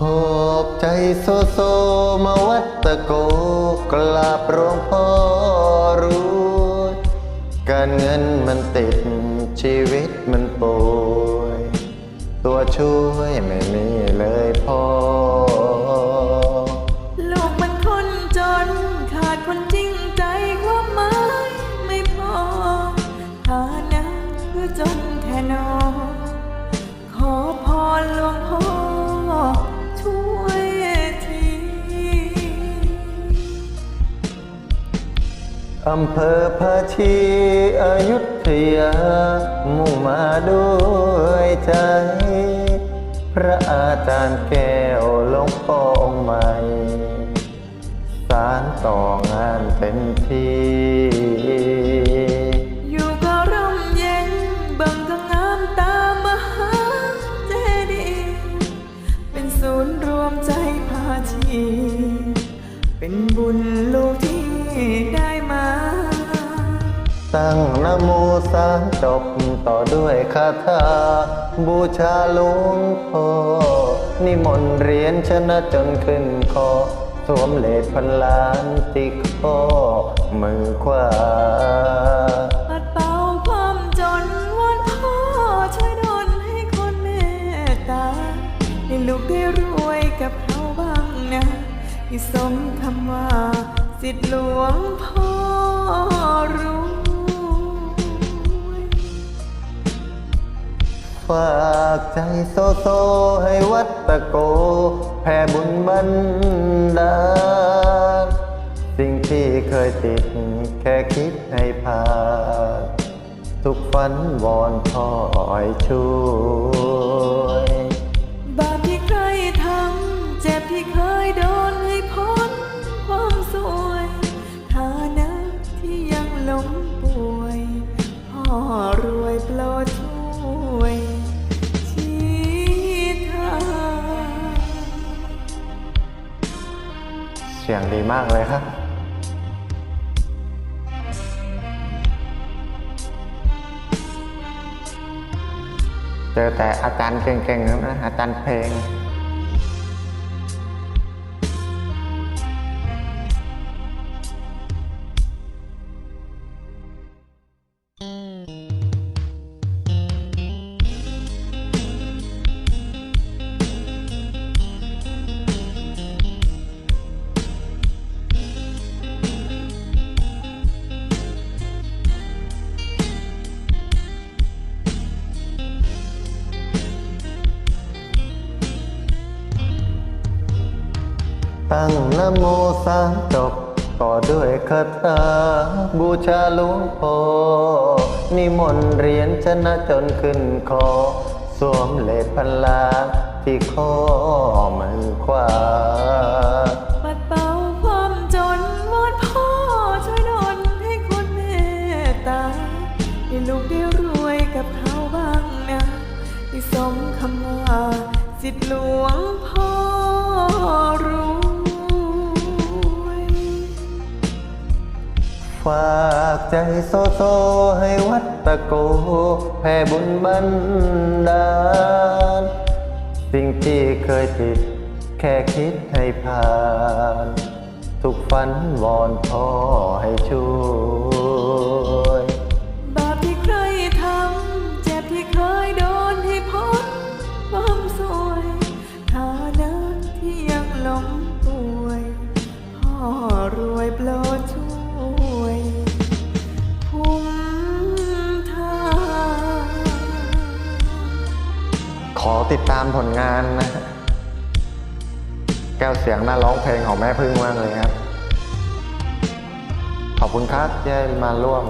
โซโซมาวัดตะโกกราบหลวงพ่อรู้การเงินมันติดชีวิตมันป่วย ตัวช่วยไม่มีเลยพ่อ ลูกมันคนจนขาดคนจริงใจความหมายไม่พอฐานะคือจนแท่นอข อำเภอภาชีอยุธยา มุ่งมาด้วยใจ พระอาจารย์แก้วลงพ่องใหม่ สารต่องานเต็มที่อยู่ก็ร่มเย็นบิ่งก็งามตามหาเจดีย์เป็นศูนย์รวมใจพาชี เป็นบุญล ตั้งนโมสาจบต่อด้วยคาถาบูชาหลวงพ่อนิมนต์เรียญชนะจนขึ้นคอ สวมเลดพันล้านติดข้อมือขวาปัดเป่าความจนวอนพ่อช่วยดลให้คนเมตตาให้ลูกได้รวยกับเขาบ้างนะที่สมคำว่า สิทธิหลวงพ่อรู้ ฝากใจโซโซให้วัดตะโก แผ่บุญบันดาลสิ่งที่เคยติดแค่คิดให้ผ่านทุกฝันวอนพ่อยช่วย สียงดีมากเลยครับ เจอแต่อาจารย์เก่งๆนะอาจารย์เพลง ตั้งนะโมสามจบต่อด้วยคาถาบูชาหลวงพ่อนิมนต์เหรียญชนะจนขึ้นคอ สวมเลดพันลาที่ข้อมือขวาปัดเป่าความจนวอนพ่อช่วยดลให้คนเมตตาให้ลูกได้รวยกับเขาบ้างนะที่สมคำว่าสิทธิหลวงพ่อร ฝากใจโซโซให้วัดตะโก แผ่บุญบันดาล สิ่งที่เคยผิด แค่คิดให้ผ่าน ทุกฝันวอนพ่อให้ช่วย บาปที่ใครทำ เจ็บที่เคยโดนให้พ้นความสวยฐานะที่ยังหลงป่วย พ่อรวยปรดช่วย อติดตามผลงานนะฮะแก้วเสียงน่าร้องเพลงของแม่พึ่งมากเลยครับ ขอบคุณครับที่มาร่วม